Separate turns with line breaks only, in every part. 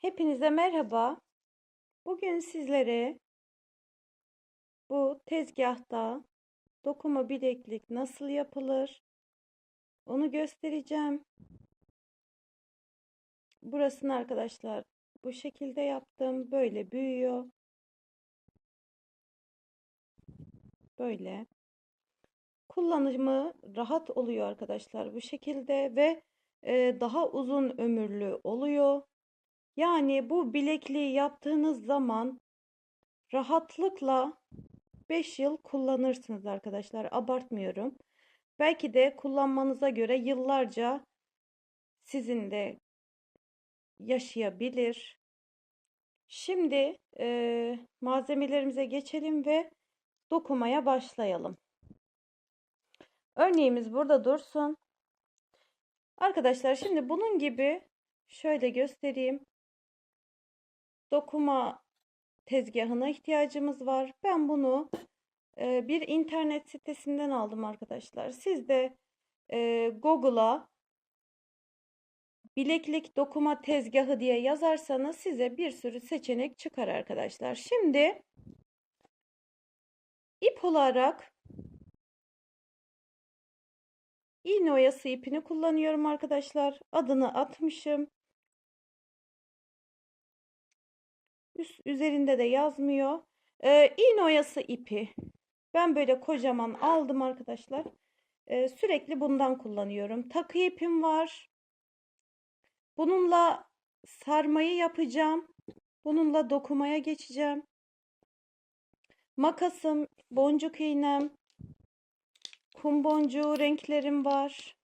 Hepinize merhaba. Bugün sizlere bu tezgahta dokuma bileklik nasıl yapılır onu göstereceğim. Burasını arkadaşlar bu şekilde yaptım. Böyle büyüyor. Böyle. Kullanımı rahat oluyor arkadaşlar bu şekilde ve e, daha uzun ömürlü oluyor. Yani bu bilekliği yaptığınız zaman rahatlıkla 5 yıl kullanırsınız arkadaşlar. Abartmıyorum. Belki de kullanmanıza göre yıllarca sizin de yaşayabilir. Şimdi e, malzemelerimize geçelim ve dokumaya başlayalım. Örneğimiz burada dursun. Arkadaşlar şimdi bunun gibi şöyle göstereyim dokuma tezgahına ihtiyacımız var. Ben bunu e, bir internet sitesinden aldım arkadaşlar. Siz de e, Google'a bileklik dokuma tezgahı diye yazarsanız size bir sürü seçenek çıkar arkadaşlar. Şimdi ip olarak iğne oyası ipini kullanıyorum arkadaşlar. Adını atmışım. Üst, üzerinde de yazmıyor. Ee, iğne oyası ipi. Ben böyle kocaman aldım arkadaşlar. Ee, sürekli bundan kullanıyorum. Takı ipim var. Bununla sarmayı yapacağım. Bununla dokumaya geçeceğim. Makasım, boncuk iğnem, kum boncuğu renklerim var.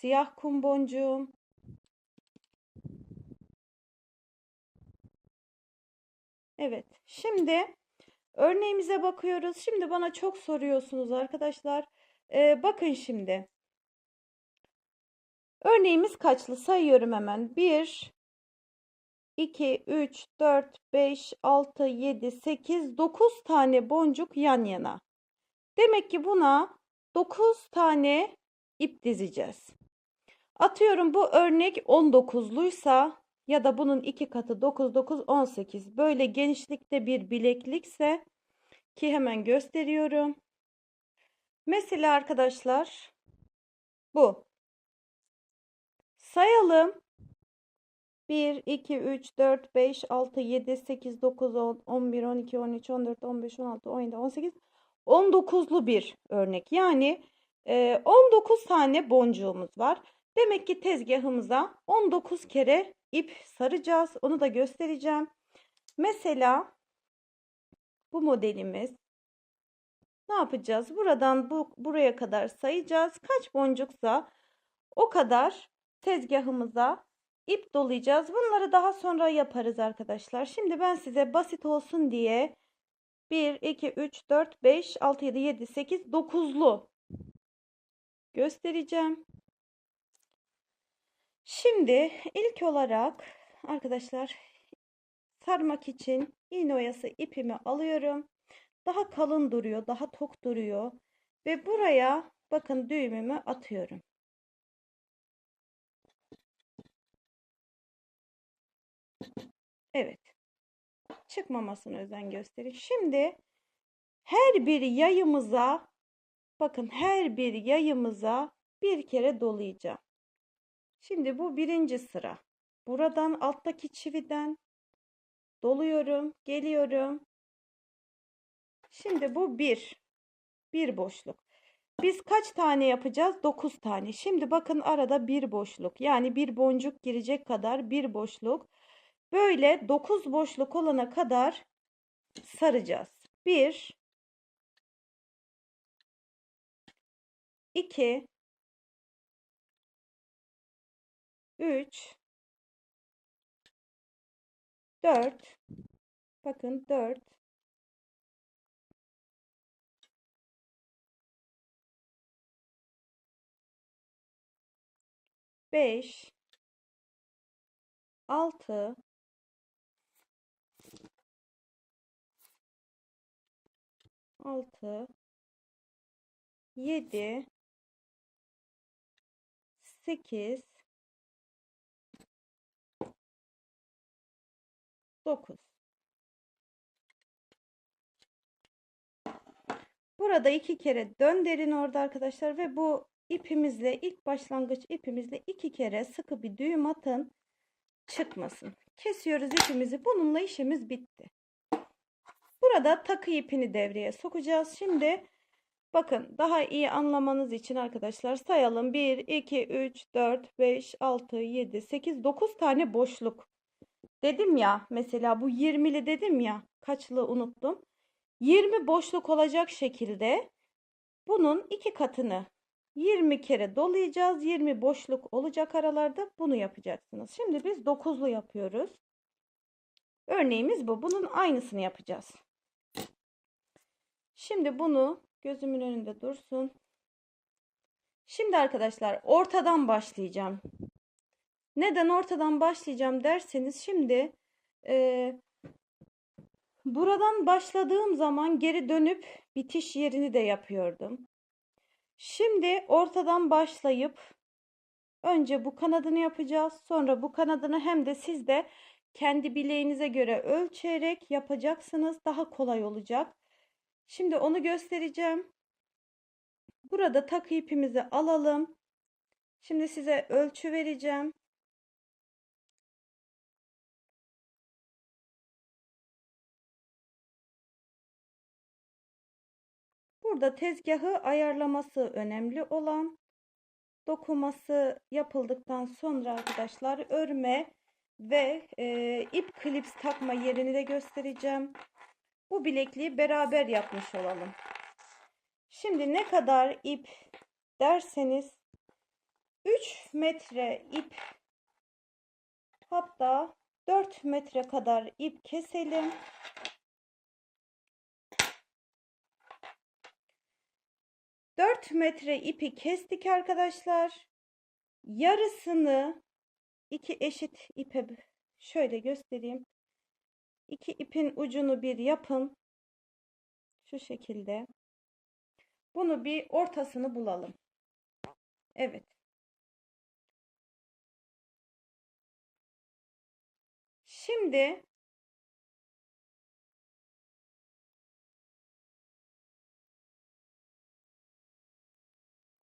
Siyah kum boncuğum, Evet. Şimdi örneğimize bakıyoruz. Şimdi bana çok soruyorsunuz arkadaşlar. Ee, bakın şimdi. Örneğimiz kaçlı sayıyorum hemen. 1, 2, 3, 4, 5, 6, 7, 8, 9 tane boncuk yan yana. Demek ki buna 9 tane ip dizeceğiz. Atıyorum bu örnek 19'luysa ya da bunun iki katı 9 9 18. Böyle genişlikte bir bileklikse ki hemen gösteriyorum. Mesela arkadaşlar bu. Sayalım. 1 2 3 4 5 6 7 8 9 10 11 12 13 14 15 16 17 18 19'lu bir örnek. Yani 19 e, tane boncuğumuz var. Demek ki tezgahımıza 19 kere ip saracağız. Onu da göstereceğim. Mesela bu modelimiz ne yapacağız? Buradan bu buraya kadar sayacağız. Kaç boncuksa o kadar tezgahımıza ip dolayacağız. Bunları daha sonra yaparız arkadaşlar. Şimdi ben size basit olsun diye 1 2 3 4 5 6 7 7 8 9'lu göstereceğim. Şimdi ilk olarak arkadaşlar sarmak için iğne oyası ipimi alıyorum. Daha kalın duruyor, daha tok duruyor ve buraya bakın düğümümü atıyorum. Evet. Çıkmamasına özen gösterin. Şimdi her bir yayımıza bakın her bir yayımıza bir kere dolayacağım. Şimdi bu birinci sıra. Buradan alttaki çividen doluyorum, geliyorum. Şimdi bu bir. Bir boşluk. Biz kaç tane yapacağız? 9 tane. Şimdi bakın arada bir boşluk. Yani bir boncuk girecek kadar bir boşluk. Böyle 9 boşluk olana kadar saracağız. 1
2 3 4 bakın 4 5 6 6 7 8
9. Burada iki kere dön derin orada arkadaşlar ve bu ipimizle ilk başlangıç ipimizle iki kere sıkı bir düğüm atın çıkmasın. Kesiyoruz ipimizi. Bununla işimiz bitti. Burada takı ipini devreye sokacağız. Şimdi bakın daha iyi anlamanız için arkadaşlar sayalım. 1, 2, 3, 4, 5, 6, 7, 8, 9 tane boşluk Dedim ya mesela bu 20'li dedim ya kaçlı unuttum. 20 boşluk olacak şekilde bunun iki katını 20 kere dolayacağız. 20 boşluk olacak aralarda bunu yapacaksınız. Şimdi biz 9'lu yapıyoruz. Örneğimiz bu. Bunun aynısını yapacağız. Şimdi bunu gözümün önünde dursun. Şimdi arkadaşlar ortadan başlayacağım. Neden ortadan başlayacağım derseniz şimdi e, buradan başladığım zaman geri dönüp bitiş yerini de yapıyordum. Şimdi ortadan başlayıp önce bu kanadını yapacağız. Sonra bu kanadını hem de siz de kendi bileğinize göre ölçerek yapacaksınız. Daha kolay olacak. Şimdi onu göstereceğim. Burada takı ipimizi alalım. Şimdi size
ölçü vereceğim.
Burada tezgahı ayarlaması önemli olan dokuması yapıldıktan sonra arkadaşlar örme ve e, ip klips takma yerini de göstereceğim. Bu bilekliği beraber yapmış olalım. Şimdi ne kadar ip derseniz 3 metre ip hatta 4 metre kadar ip keselim. 4 metre ipi kestik arkadaşlar. Yarısını iki eşit ipe şöyle göstereyim. İki ipin ucunu bir yapın. Şu şekilde. Bunu bir ortasını bulalım. Evet.
Şimdi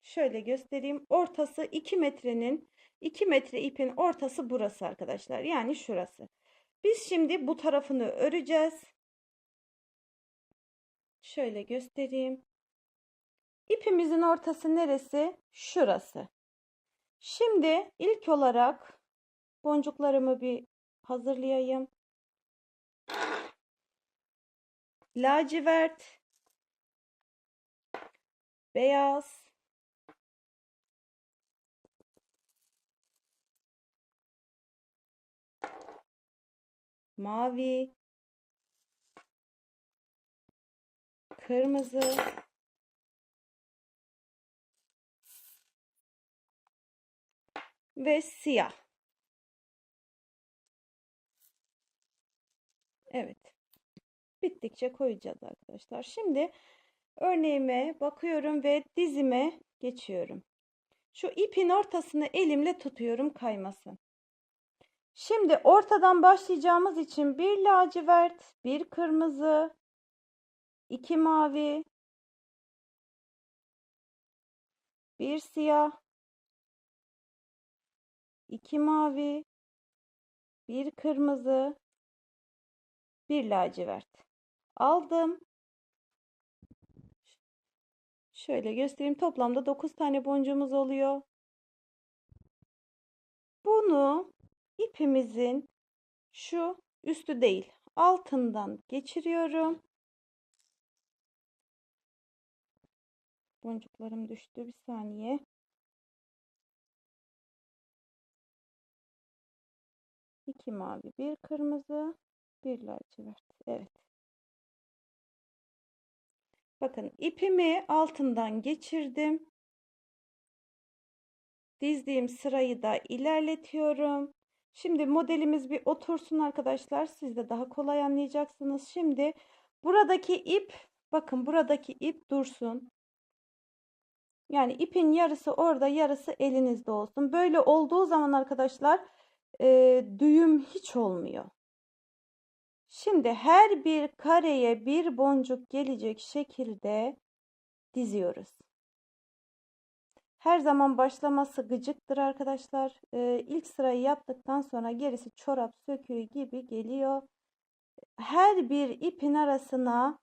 Şöyle göstereyim. Ortası 2 metrenin 2 metre ipin ortası burası arkadaşlar. Yani şurası. Biz şimdi bu tarafını öreceğiz. Şöyle göstereyim. İpimizin ortası neresi? Şurası. Şimdi ilk olarak boncuklarımı bir hazırlayayım. Lacivert,
beyaz, mavi, kırmızı,
ve siyah. Evet. Bittikçe koyacağız arkadaşlar. Şimdi örneğime bakıyorum ve dizime geçiyorum. Şu ipin ortasını elimle tutuyorum kaymasın. Şimdi ortadan başlayacağımız için bir lacivert, bir kırmızı, iki mavi,
bir siyah, iki mavi, bir kırmızı,
bir lacivert. Aldım. Şöyle göstereyim. Toplamda 9 tane boncuğumuz oluyor. Bunu ipimizin şu üstü değil altından geçiriyorum.
Boncuklarım düştü bir saniye. İki mavi, bir kırmızı, bir lacivert. Evet. Bakın ipimi
altından geçirdim. Dizdiğim sırayı da ilerletiyorum. Şimdi modelimiz bir otursun arkadaşlar. Siz de daha kolay anlayacaksınız. Şimdi buradaki ip bakın buradaki ip dursun. Yani ipin yarısı orada yarısı elinizde olsun. Böyle olduğu zaman arkadaşlar e, düğüm hiç olmuyor. Şimdi her bir kareye bir boncuk gelecek şekilde diziyoruz. Her zaman başlaması gıcıktır arkadaşlar. Ee, ilk sırayı yaptıktan sonra gerisi çorap söküğü gibi geliyor. Her bir ipin arasına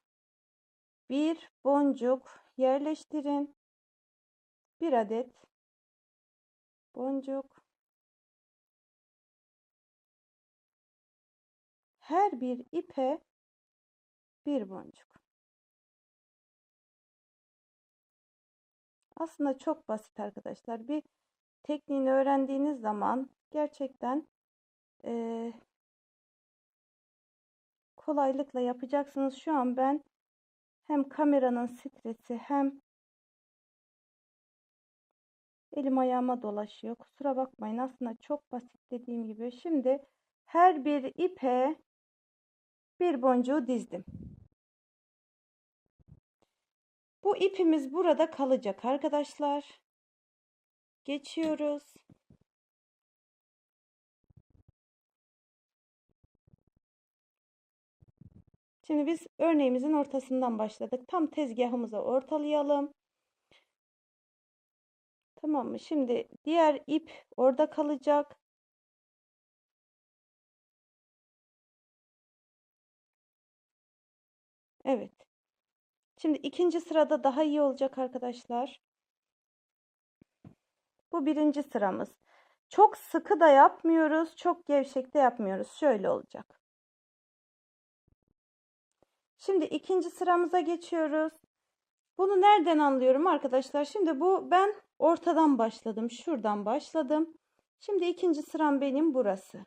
bir boncuk yerleştirin. Bir adet boncuk.
Her bir ipe bir boncuk.
Aslında çok basit arkadaşlar. Bir tekniğini öğrendiğiniz zaman gerçekten e, kolaylıkla yapacaksınız. Şu an ben hem kameranın stresi hem elim ayağıma dolaşıyor. Kusura bakmayın. Aslında çok basit dediğim gibi. Şimdi her bir ipe bir boncuğu dizdim. Bu ipimiz burada kalacak arkadaşlar. Geçiyoruz. Şimdi biz örneğimizin ortasından başladık. Tam tezgahımıza ortalayalım. Tamam mı? Şimdi diğer ip
orada kalacak.
Evet. Şimdi ikinci sırada daha iyi olacak arkadaşlar. Bu birinci sıramız. Çok sıkı da yapmıyoruz, çok gevşek de yapmıyoruz. Şöyle olacak. Şimdi ikinci sıramıza geçiyoruz. Bunu nereden anlıyorum arkadaşlar? Şimdi bu ben ortadan başladım. Şuradan başladım. Şimdi ikinci sıram benim burası.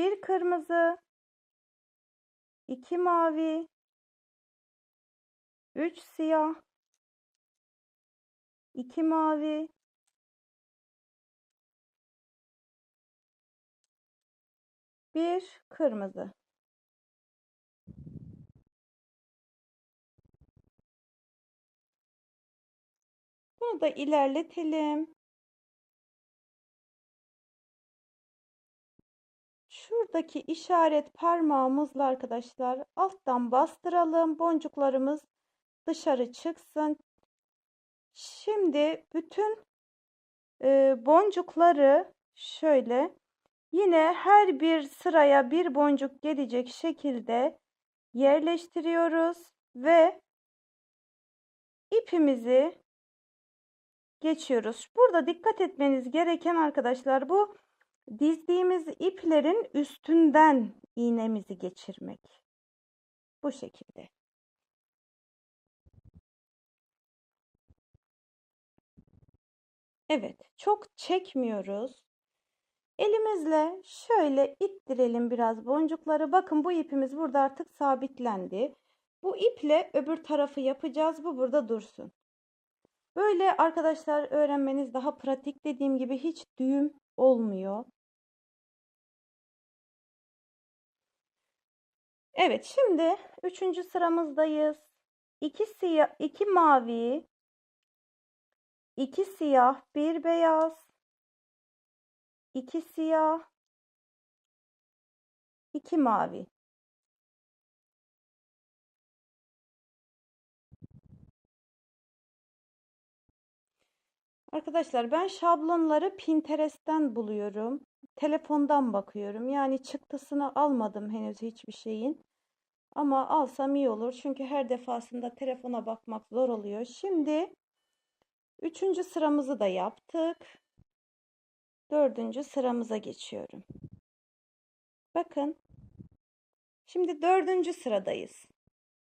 Bir kırmızı, iki mavi, üç siyah, iki mavi, bir kırmızı. Bunu da ilerletelim.
Şuradaki işaret parmağımızla arkadaşlar alttan bastıralım. Boncuklarımız dışarı çıksın. Şimdi bütün e, boncukları şöyle yine her bir sıraya bir boncuk gelecek şekilde yerleştiriyoruz ve ipimizi geçiyoruz. Burada dikkat etmeniz gereken arkadaşlar bu dizdiğimiz iplerin üstünden iğnemizi geçirmek. Bu şekilde. Evet, çok çekmiyoruz. Elimizle şöyle ittirelim biraz boncukları. Bakın bu ipimiz burada artık sabitlendi. Bu iple öbür tarafı yapacağız. Bu burada dursun. Böyle arkadaşlar öğrenmeniz daha pratik. Dediğim gibi hiç düğüm olmuyor. Evet şimdi üçüncü sıramızdayız. İki siyah, iki mavi, iki siyah, bir beyaz,
iki siyah, iki mavi.
Arkadaşlar ben şablonları Pinterest'ten buluyorum. Telefondan bakıyorum. Yani çıktısını almadım henüz hiçbir şeyin. Ama alsam iyi olur. Çünkü her defasında telefona bakmak zor oluyor. Şimdi üçüncü sıramızı da yaptık. Dördüncü sıramıza geçiyorum. Bakın.
Şimdi dördüncü sıradayız.